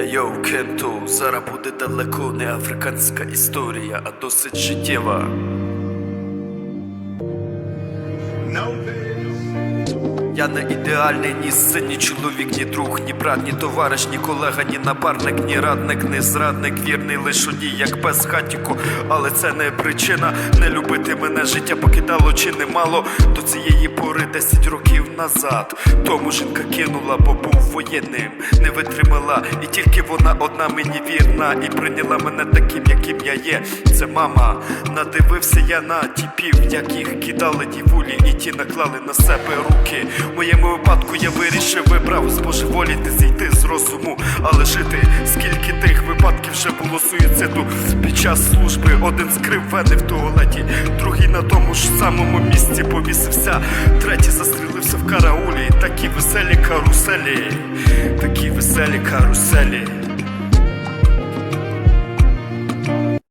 Йоу, Кенту, зараз буде далеко не африканська історія, а досить життєва. Я не ідеальний ні син, ні чоловік, ні друг, ні брат, ні товариш, ні колега, ні напарник, ні радник, ні зрадник, вірний лиш одній, як пес хатіку. Але це не причина не любити мене. Життя покидало чи немало до цієї пори 10 років назад. Тому жінка кинула, бо був воєнним, не витримала, і тільки вона одна мені вірна, і прийняла мене таким, яким я є. Це мама. Надивився я на тіпів, як їх кидали дівулі, і ті наклали на себе руки. В моєму випадку я вирішив, вибрав збожеволіти, зійти з розуму, але жити. Скільки тих випадків вже було суїциду під час служби. Один скрив вени в туалеті, другий на тому ж самому місці повісився, третій застрілився в караулі. Такі веселі каруселі, такі веселі каруселі.